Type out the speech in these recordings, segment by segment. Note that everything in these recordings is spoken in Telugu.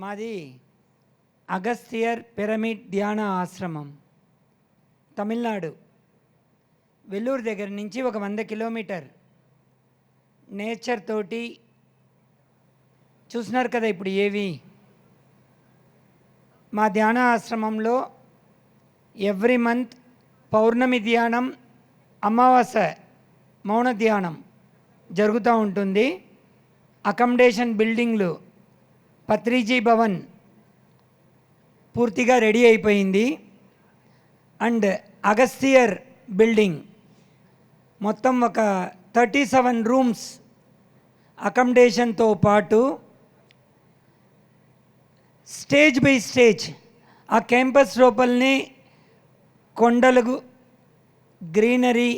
మాది అగస్తియర్ పిరమిడ్ ధ్యాన ఆశ్రమం తమిళనాడు. వెల్లూరు దగ్గర నుంచి ఒక వంద కిలోమీటర్. నేచర్ తోటి చూసినారు కదా ఇప్పుడు ఏవి? మా ధ్యాన ఆశ్రమంలో ఎవ్రీ మంత్ పౌర్ణమి ధ్యానం అమావాస్య మౌన ధ్యానం జరుగుతూ ఉంటుంది. అకామిడేషన్ బిల్డింగ్లు పత్రిజీ భవన్ పూర్తిగా రెడీ అయిపోయింది. అండ్ అగస్తియర్ బిల్డింగ్ మొత్తం ఒక థర్టీ సెవెన్ రూమ్స్ అకామిడేషన్తో పాటు స్టేజ్ బై స్టేజ్ ఆ క్యాంపస్ లోపలనే కొండలు గ్రీనరీ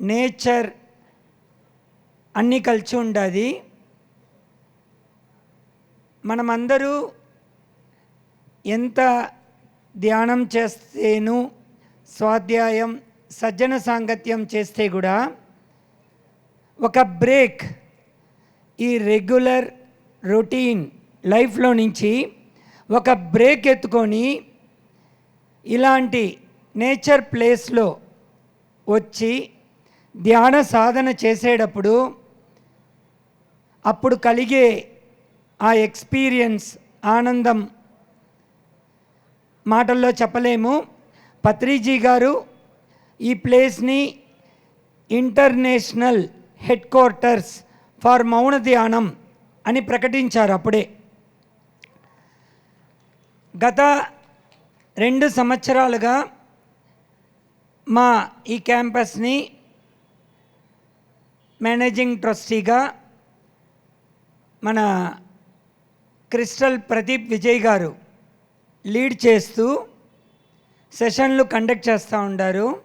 నేచర్ అన్నీ కలిసి ఉండదు. మనమందరూ ఎంత ధ్యానం చేస్తేను స్వాధ్యాయం సజ్జన సాంగత్యం చేస్తే కూడా ఒక బ్రేక్ ఈ రెగ్యులర్ రొటీన్ లైఫ్లో నుంచి ఒక బ్రేక్ ఎత్తుకొని ఇలాంటి నేచర్ ప్లేస్లో వచ్చి ధ్యాన సాధన చేసేటప్పుడు అప్పుడు కలిగే ఆ ఎక్స్పీరియన్స్ ఆనందం మాటల్లో చెప్పలేము. పత్రిజీ గారు ఈ ప్లేస్ని ఇంటర్నేషనల్ హెడ్ క్వార్టర్స్ ఫర్ మౌన ధ్యానం అని ప్రకటించారు అప్పుడే. గత రెండు సంవత్సరాలుగా మా ఈ క్యాంపస్ని మేనేజింగ్ ట్రస్టీగా మన క్రిస్టల్ ప్రదీప్ విజయ్ గారు లీడ్ చేస్తూ సెషన్లు కండక్ట్ చేస్తూ ఉంటారు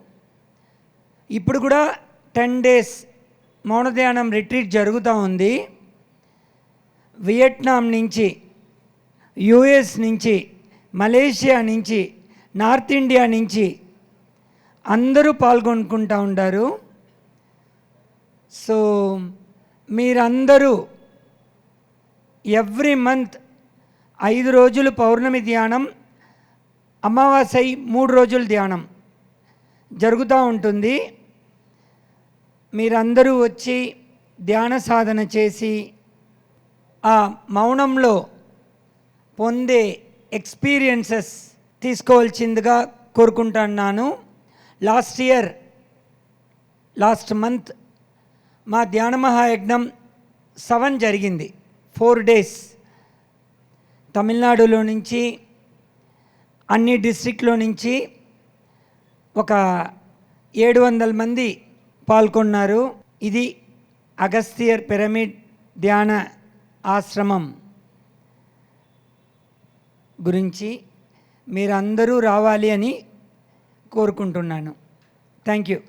ఇప్పుడు కూడా టెన్ డేస్ మౌనధ్యానం రిట్రీట్ జరుగుతూ ఉంది. వియట్నాం నుంచి యుఎస్ నుంచి మలేషియా నుంచి నార్త్ ఇండియా నుంచి అందరూ పాల్గొనుకుంటూ ఉంటారు సో మీరందరూ ఎవ్రీ మంత్ ఐదు రోజులు పౌర్ణమి ధ్యానం అమావాస్య మూడు రోజులు ధ్యానం జరుగుతూ ఉంటుంది. మీరందరూ వచ్చి ధ్యాన సాధన చేసి ఆ మౌనంలో పొందే ఎక్స్పీరియన్సెస్ తీసుకోవాల్సిందిగా కోరుకుంటున్నాను లాస్ట్ ఇయర్ లాస్ట్ మంత్ మా ధ్యాన మహాయజ్ఞం సెవెన్ జరిగింది. ఫోర్ డేస్ తమిళనాడులో నుంచి అన్ని డిస్ట్రిక్ట్లో నుంచి ఒక ఏడు వందల మంది పాల్గొన్నారు. ఇది అగస్తియర్ పిరమిడ్ ధ్యాన ఆశ్రమం గురించి మీరందరూ రావాలి అని కోరుకుంటున్నాను. Thank you.